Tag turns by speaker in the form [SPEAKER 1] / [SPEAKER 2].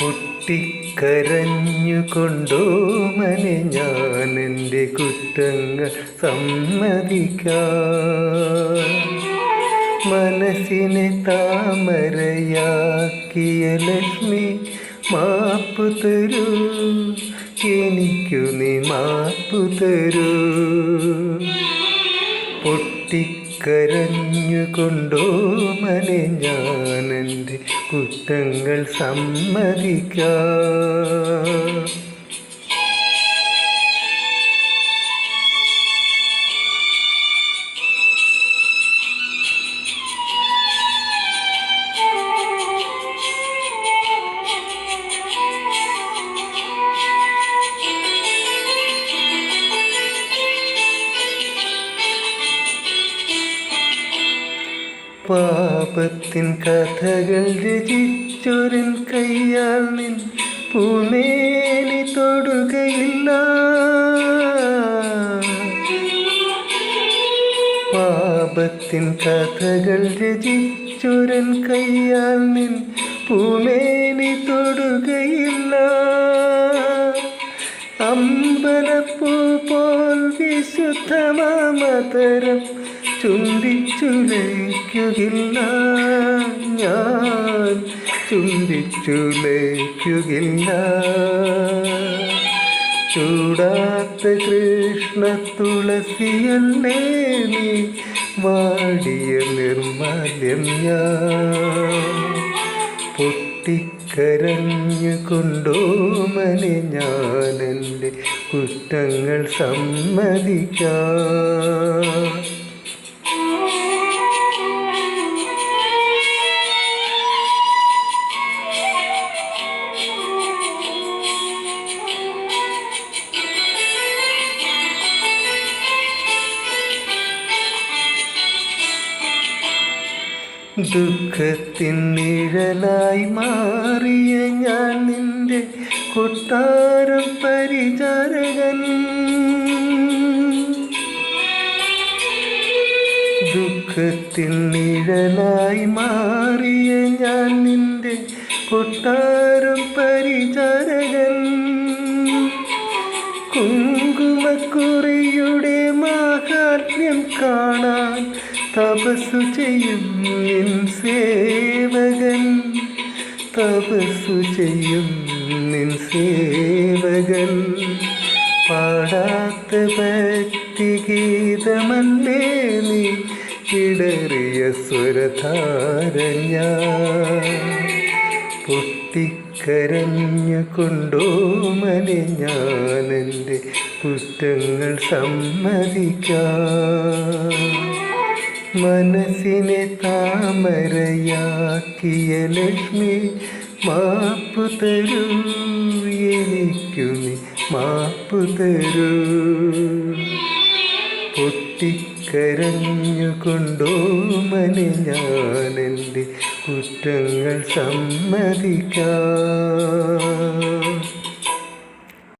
[SPEAKER 1] പൊട്ടിക്കരഞ്ഞുകൊണ്ടോ മനെ ഞാൻ എന്റെ കുറ്റങ്ങൾ സമ്മതിക്കാം. മനസ്സിനെ താമരയാക്കിയ ലക്ഷ്മി മാപ്പ് തരൂ. എനിക്കു നീ മാപ്പ് തരൂ. പൊട്ടിക്കരഞ്ഞുകൊണ്ടോ മനെ ഞാനെന്റെ കുറ്റങ്ങൾ സമ്മതിക്കാം. പാപത്തിൻ കഥകൾ രചിച്ചൊരൻ കയ്യാൽ നിൻ പൂമേനി തൊടുകയില്ല. പാപത്തിൻ കഥകൾ രചിച്ചൊരൻ കയ്യാൽ നിൻ പൂമേനി തൊടുകയില്ല. അമ്പലപ്പൂ പോൽ വിശുദ്ധമാമതരം ചുംബിച്ചുലയ്ക്കുകില്ല ഞാൻ ചുംബിച്ചുലയ്ക്കുകില്ല ചൂടാത്ത കൃഷ്ണ തുളസിയല്ലേ നീ വാടിയ നിർമാല്യം ഞാൻ. പൊട്ടിക്കരഞ്ഞുകൊണ്ടോ മനെ ഞാനെന്റെ കുറ്റങ്ങൾ സമ്മതിക്കാം. ദുഃഖത്തിൻ നിഴലായി മാറിയ ഞാൻ നിന്റെ കൊട്ടാരം പരിചാരകൻ. ദുഃഖത്തിൻ നിഴലായി മാറിയ ഞാൻ നിന്റെ കൊട്ടാരം പരിചാരകൻ. കുങ്കുമക്കുറിയുടെ മാഹാത്മ്യം കാണാൻ തപസ്സു ചെയ്യും സേവകൻ. തപസ്സു ചെയ്യും സേവകൻ. പാടാത്ത ഭക്തിഗീതമല്ലേ നീ? ഇടറിയ സ്വരധാരഞ്ഞ. പൊട്ടിക്കരഞ്ഞു കൊണ്ടോമനെ ഞാനെന്റെ കുറ്റങ്ങൾ സമ്മതിക്കാം. മനസ്സിനെ താമരയാക്കിയ ലക്ഷ്മി മാപ്പു തരൂ എനിക്കു നീ മാപ്പു തരൂ. പൊട്ടിക്കരഞ്ഞുകൊണ്ടോ മനെ ഞാനെന്റെ കുറ്റങ്ങൾ സമ്മതിക്കാം.